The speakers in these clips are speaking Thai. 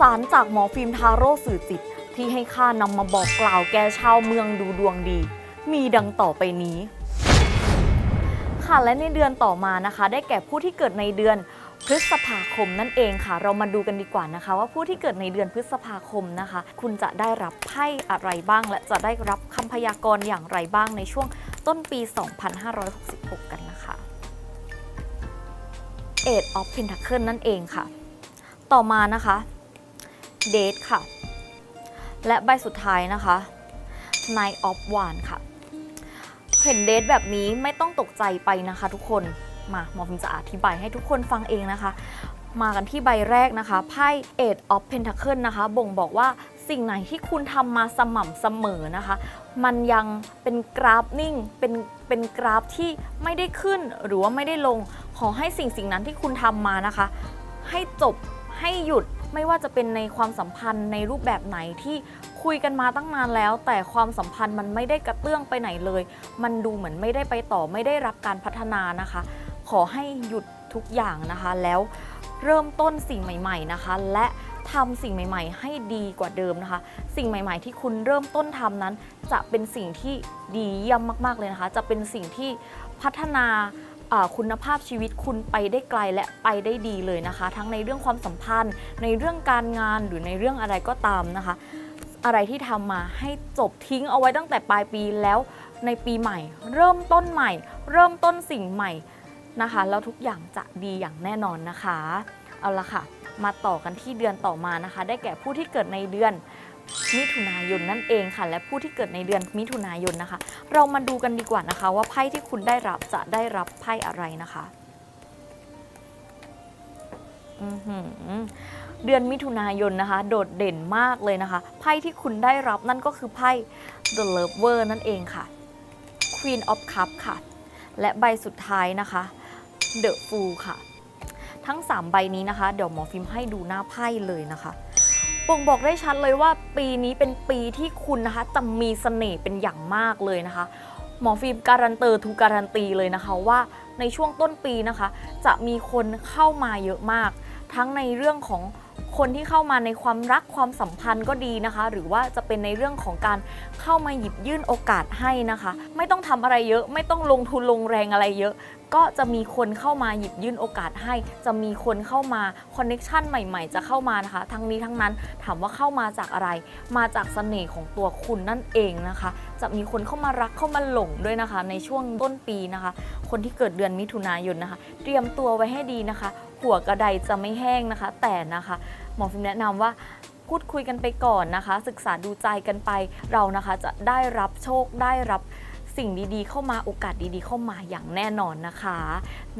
สารจากหมอฟิล์มทาโร่สื่อจิต ที่ให้ข้านำมาบอกกล่าวแก่ชาวเมืองดูดวงดี มีดังต่อไปนี้ ค่ะและในเดือนต่อมานะคะ ได้แก่ผู้ที่เกิดในเดือนพฤษภาคมนั่นเองค่ะ เรามาดูกันดีกว่านะคะ ว่าผู้ที่เกิดในเดือนพฤษภาคมนะคะ คุณจะได้รับไพ่อะไรบ้าง และจะได้รับคำพยากรณ์อย่างไรบ้างในช่วงต้นปี 2566 กันนะคะ Eight of Pentacle นั่นเองค่ะ ต่อมานะคะ Date ค่ะ และใบสุดท้ายนะคะ Nine of w a n ค่ะ เห็นเดทแบบนี้ไม่ต้องตกใจไปนะคะทุกคน มาหมอพิมจะอธิบายให้ทุกคนฟังเองนะคะ มากันที่ใบแรกนะคะ ไพ่ Eight of Pentacle นะคะ บ่งบอกว่าสิ่งไหนที่คุณทำมาสม่ำเสมอนะคะ มันยังเป็นกราฟนิ่ง เป็นเป็นกราฟที่ไม่ได้ขึ้นหรือว่าไม่ได้ลง ขอให้สิ่งสิ่งนั้นที่คุณทำมานะคะ ให้จบให้หยุด ไม่ว่าจะเป็นในความสัมพันธ์ในรูปแบบไหนที่คุยกันมาตั้งนานแล้ว แต่ความสัมพันธ์มันไม่ได้กระเตื้องไปไหนเลย มันดูเหมือนไม่ได้ไปต่อไม่ได้รับการพัฒนานะคะ ขอให้หยุดทุกอย่างนะคะ แล้วเริ่มต้นสิ่งใหม่ ๆนะคะ และทำสิ่งใหม่ ๆ ให้ดีกว่าเดิมนะคะ สิ่งใหม่ ๆ ที่คุณเริ่มต้นทำนั้น จะเป็นสิ่งที่ดีเยี่ยมมาก ๆเลยนะคะ จะเป็นสิ่งที่พัฒนาอ่า คุณภาพชีวิตคุณไปได้ไกลและไปได้ดีเลยนะคะ ทั้งในเรื่องความสัมพันธ์ ในเรื่องการงานหรือในเรื่องอะไรก็ตามนะคะ อะไรที่ทำมาให้จบทิ้งเอาไว้ตั้งแต่ปลายปีแล้วในปีใหม่ เริ่มต้นใหม่ เริ่มต้นสิ่งใหม่นะคะแล้วทุกอย่างจะดีอย่างแน่นอนนะคะ เอาละค่ะ มาต่อกันที่เดือนต่อมานะคะ ได้แก่ผู้ที่เกิดในเดือน มิถุนายนนั่นเองค่ะ และผู้ที่เกิดในเดือนมิถุนายนนะคะ เรามาดูกันดีกว่านะคะ ว่าไพ่ที่คุณได้รับจะได้รับไพ่อะไรนะคะเดือนมิถุนายนนะคะ โดดเด่นมากเลยนะคะ ไพ่ที่คุณได้รับนั่นก็คือไพ่ The Lover นั่นเองค่ะ Queen of Cup ค่ะ และใบสุดท้ายนะคะ The Fool ค่ะ ทั้ง 3 ใบนี้นะคะ เดี๋ยวหมอฟิล์มให้ดูหน้าไพ่เลยนะคะ บ่งบอกได้ชัดเลยว่าปีนี้เป็นปีที่คุณนะคะจะมีเสน่ห์เป็นอย่างมากเลยนะคะ หมอฟิล์มการันเตอร์ทูการันตีเลยนะคะว่าในช่วงต้นปีนะคะ จะมีคนเข้ามาเยอะมาก ทั้งในเรื่องของ คนที่เข้ามาในความรักความสัมพันธ์ก็ดีนะคะ หรือว่าจะเป็นในเรื่องของการเข้ามาหยิบยื่นโอกาสให้นะคะ ไม่ต้องทำอะไรเยอะ ไม่ต้องลงทุนลงแรงอะไรเยอะ ก็จะมีคนเข้ามาหยิบยื่นโอกาสให้ จะมีคนเข้ามาคอนเน็ชันใหม่ๆ จะเข้ามานะคะ ทั้งนี้ทั้งนั้นถามว่าเข้ามาจากอะไร มาจากเสน่ห์ของตัวคุณนั่นเองนะคะ จะมีคนเข้ามารักเข้ามาหลงด้วยนะคะ ในช่วงต้นปีนะคะ คนที่เกิดเดือนมิถุนายนนะคะ เตรียมตัวไว้ให้ดีนะคะ หัวกระไดจะไม่แห้งนะคะ แต่นะคะหมอฟิล์มแนะนำว่าพูดคุยกันไปก่อนนะคะ ศึกษาดูใจกันไปเรานะคะจะได้รับโชคได้รับสิ่งดีๆ เข้ามาโอกาสดีๆ เข้ามาอย่างแน่นอนนะคะ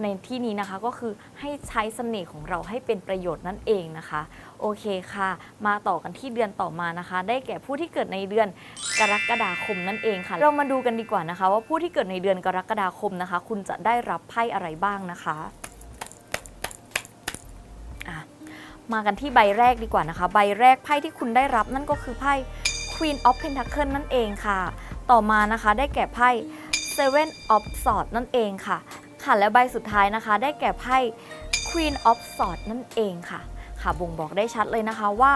ในที่นี้นะคะก็คือให้ใช้เสน่ห์ของเราให้เป็นประโยชน์นั่นเองนะคะ โอเคค่ะ มาต่อกันที่เดือนต่อมานะคะ ได้แก่ผู้ที่เกิดในเดือนกรกฎาคมนั่นเองค่ะ เรามาดูกันดีกว่านะคะ ว่าผู้ที่เกิดในเดือนกรกฎาคมนะคะ คุณจะได้รับไพ่อะไรบ้างนะคะ มากันที่ใบแรกดีกว่านะคะ ใบแรกไพ่ที่คุณได้รับนั่นก็คือไพ่ Queen of Pentacle นั่นเองค่ะ ต่อมานะคะได้แก่ไพ่ Seven of Swords นั่นเองค่ะ ค่ะและใบสุดท้ายนะคะ ได้แก่ไพ่ Queen of Swords นั่นเองค่ะ ค่ะบ่งบอกได้ชัดเลยนะคะว่า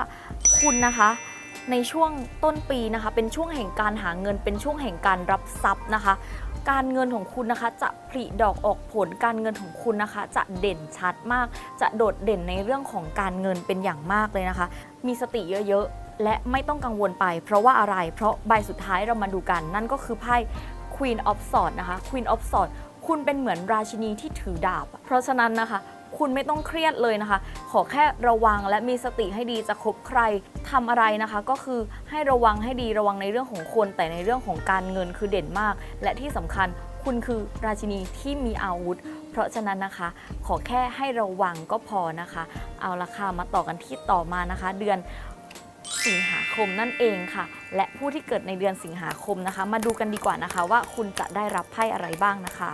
คุณนะคะ ในช่วงต้นปีนะคะ เป็นช่วงแห่งการหาเงิน เป็นช่วงแห่งการรับทรัพย์นะคะ การเงินของคุณนะคะจะผลิดอกออกผลการเงินของคุณนะคะ จะเด่นชัดมาก จะโดดเด่นในเรื่องของการเงินเป็นอย่างมากเลยนะคะ มีสติเยอะๆ และไม่ต้องกังวลไป เพราะว่าอะไร เพราะใบสุดท้ายเรามาดูกัน นั่นก็คือไพ่ Queen of Swords นะคะ Queen of Swords คุณเป็นเหมือนราชินีที่ถือดาบ เพราะฉะนั้นนะคะ คุณไม่ต้องเครียดเลยนะคะ ขอแค่ระวังและมีสติให้ดีจะคบใครทำอะไรนะคะ ก็คือให้ระวังให้ดีระวังในเรื่องของคน แต่ในเรื่องของการเงินคือเด่นมาก และที่สำคัญคุณคือราชินีที่มีอาวุธ เพราะฉะนั้นนะคะ ขอแค่ให้ระวังก็พอนะคะ เอาละค่ะมาต่อกันที่ต่อมานะคะ เดือนสิงหาคมนั่นเองค่ะ และผู้ที่เกิดในเดือนสิงหาคมนะคะ มาดูกันดีกว่านะคะว่าคุณจะได้รับไพ่อะไรบ้างนะคะ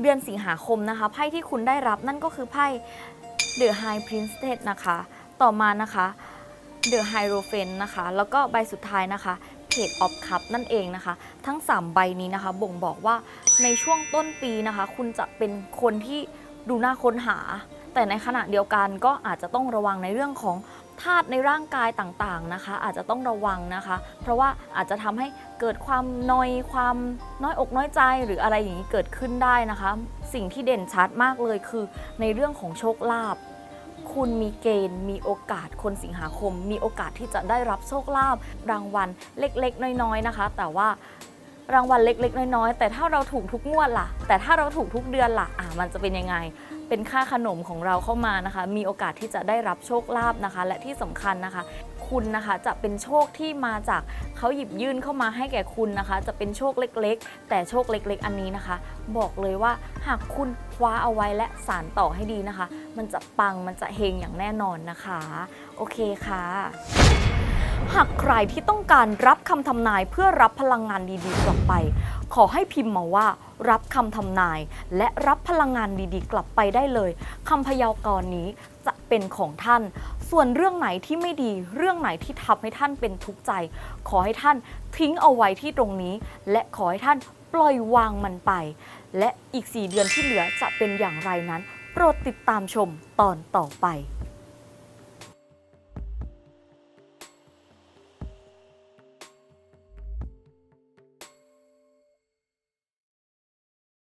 เดือนสิงหาคมนะคะ ไพ่ที่คุณได้รับนั่นก็คือไพ่ The High Princess นะคะ ต่อมานะคะ The Hierophant นะคะ แล้วก็ใบสุดท้ายนะคะ Page of Cup นั่นเองนะคะ ทั้ง 3 ใบนี้นะคะ บ่งบอกว่าในช่วงต้นปีนะคะ คุณจะเป็นคนที่ดูน่าค้นหา แต่ในขณะเดียวกันก็อาจจะต้องระวังในเรื่องของ ธาตุในร่างกายต่างๆนะคะ อาจจะต้องระวังนะคะ เพราะว่าอาจจะทำให้เกิดความนอยความน้อยอกน้อยใจหรืออะไรอย่างนี้เกิดขึ้นได้นะคะ สิ่งที่เด่นชัดมากเลยคือ ในเรื่องของโชคลาภคุณมีเกณฑ์ มีโอกาสคนสิงหาคม มีโอกาสที่จะได้รับโชคลาภรางวัลเล็กๆ น้อยๆนะคะ แต่ว่ารางวัลเล็ก ๆ น้อยๆแต่ถ้าเราถูกทุกงวดล่ะ แต่ถ้าเราถูกทุกเดือนล่ะอะมันจะเป็นยังไง เป็นค่าขนมของเราเข้ามานะคะ มีโอกาสที่จะได้รับโชคลาภนะคะ และที่สำคัญนะคะ คุณนะคะจะเป็นโชคที่มาจากเขาหยิบยื่นเข้ามาให้แก่คุณนะคะ จะเป็นโชคเล็กๆ แต่โชคเล็ก ๆ อันนี้นะคะ บอกเลยว่าหากคุณคว้าเอาไว้และสานต่อให้ดีนะคะ มันจะปังมันจะเฮงอย่างแน่นอนนะคะ โอเคค่ะหากใครที่ต้องการรับคำทำนายเพื่อรับพลังงานดีๆกลับไป ขอให้พิมพ์มาว่า รับคำทำนาย และรับพลังงานดีๆ กลับไปได้เลยคำพยากรณ์นี้จะเป็นของท่าน ส่วนเรื่องไหนที่ไม่ดี เรื่องไหนที่ทำให้ท่านเป็นทุกข์ใจ ขอให้ท่านทิ้งเอาไว้ที่ตรงนี้ และขอให้ท่านปล่อยวางมันไป และอีก 4 เดือนที่เหลือจะเป็นอย่างไรนั้น โปรดติดตามชมตอนต่อไป